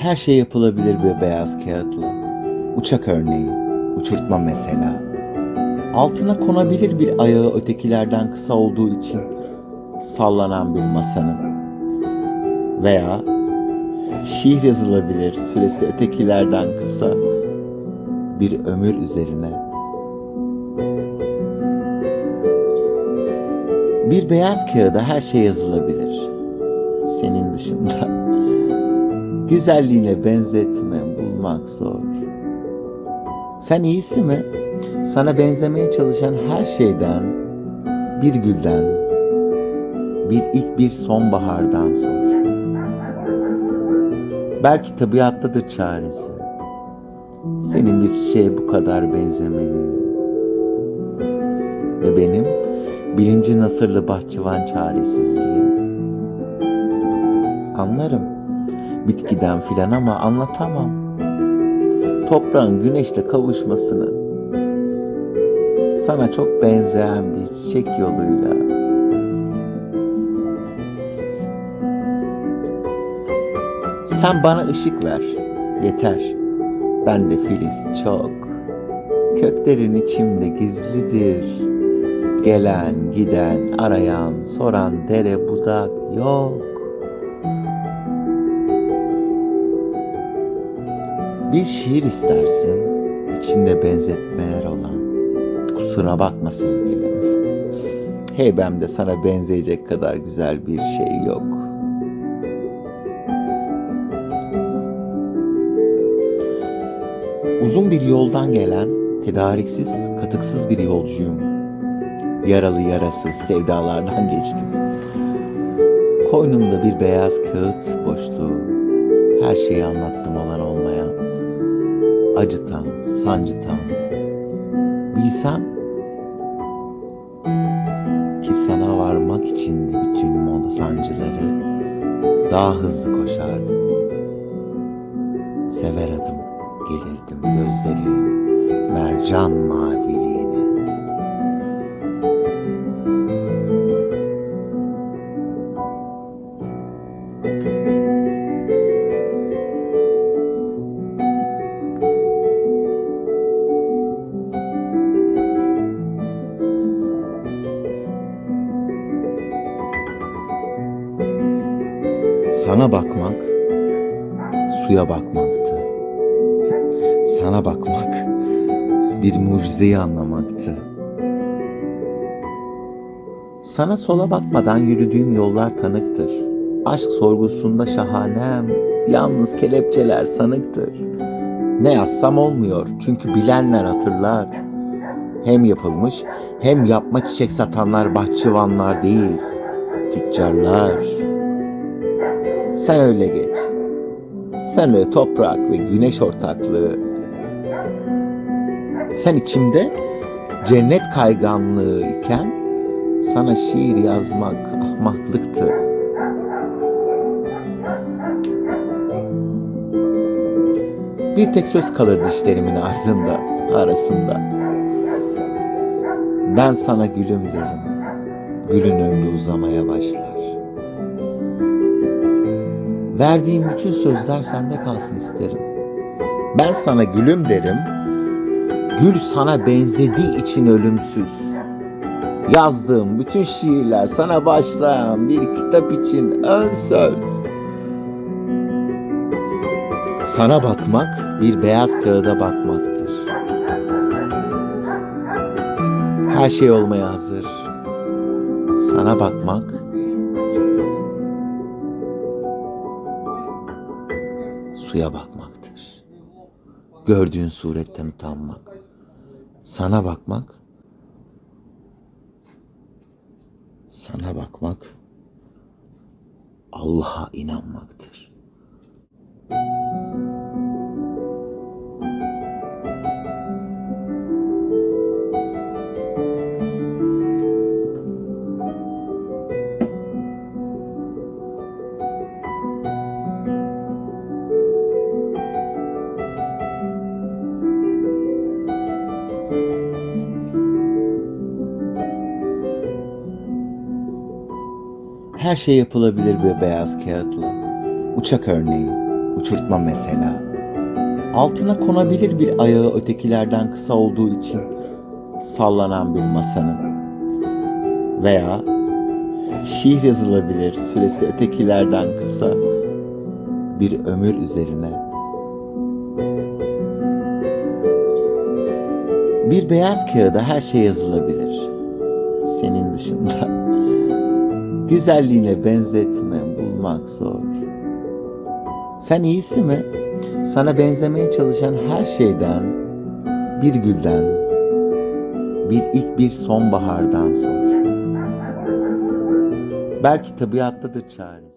Her şey yapılabilir bir beyaz kağıtla. Uçak örneği, uçurtma mesela. Altına konabilir bir ayağı ötekilerden kısa olduğu için sallanan bir masanın. Veya şiir yazılabilir süresi ötekilerden kısa bir ömür üzerine. Bir beyaz kağıda her şey yazılabilir. Senin dışında. Güzelliğine benzetme bulmak zor. Sen iyisi mi? Sana benzemeye çalışan her şeyden, bir gülden, bir ilk bir sonbahardan sor. Belki tabiattadır çaresi. Senin bir çiçeğe bu kadar benzemeni. Ve benim bilinci nasırlı bahçıvan çaresizliğim. Anlarım bitkiden filan ama anlatamam. Toprağın güneşle kavuşmasını sana çok benzeyen bir çiçek yoluyla Sen bana ışık ver, yeter. Ben de filiz çok. Köklerin içimde gizlidir. Gelen, giden, arayan, soran dere budak yok. Bir şiir istersin, içinde benzetmeler olan. Kusura bakma sevgilim. Heybemde sana benzeyecek kadar güzel bir şey yok. Uzun bir yoldan gelen, tedariksiz, katıksız bir yolcuyum. Yaralı yarasız sevdalardan geçtim. Koynumda bir beyaz kağıt boşluğu. Her şeyi anlattım olan olmayan. Acıtan, sancıtan. Bilsem ki sana varmak için bütün mola sancıları daha hızlı koşardım. Sever adım gelirdim gözlerinin mercan maviliğine. Sana bakmak suya bakmaktı. Sana bakmak bir mucizeyi anlamaktı. Sana sola bakmadan yürüdüğüm yollar tanıktır. Aşk sorgusunda şahanem, yalnız kelepçeler sanıktır. Ne yazsam olmuyor çünkü bilenler hatırlar. Hem yapılmış hem yapma çiçek satanlar bahçıvanlar değil, tüccarlar. Sen öyle geç. Sen öyle toprak ve güneş ortaklığı. Sen içimde cennet kayganlığı iken sana şiir yazmak ahmaklıktı. Bir tek söz kalır dişlerimin ardında, arasında. Ben sana gülüm derim. Gülün ömrü uzamaya başlar. Verdiğim bütün sözler sende kalsın isterim. Ben sana gülüm derim. Gül sana benzediği için ölümsüz. Yazdığım bütün şiirler sana başlayan bir kitap için ön söz. Sana bakmak bir beyaz kağıda bakmaktır. Her şey olmaya hazır. Sana bakmak suya bakmaktır. Gördüğün suretten utanmak. Sana bakmak sana bakmak Allah'a inanmaktır. Her şey yapılabilir bir beyaz kağıtla. Uçak örneği, uçurtma mesela. Altına konabilir bir ayağı ötekilerden kısa olduğu için sallanan bir masanın. Veya şiir yazılabilir süresi ötekilerden kısa bir ömür üzerine. Bir beyaz kağıda her şey yazılabilir. Senin dışında. Güzelliğine benzetme bulmak zor. Sen iyisi mi? Sana benzemeye çalışan her şeyden, bir gülden, bir ilk bir sonbahardan sor. Belki tabiattadır çare.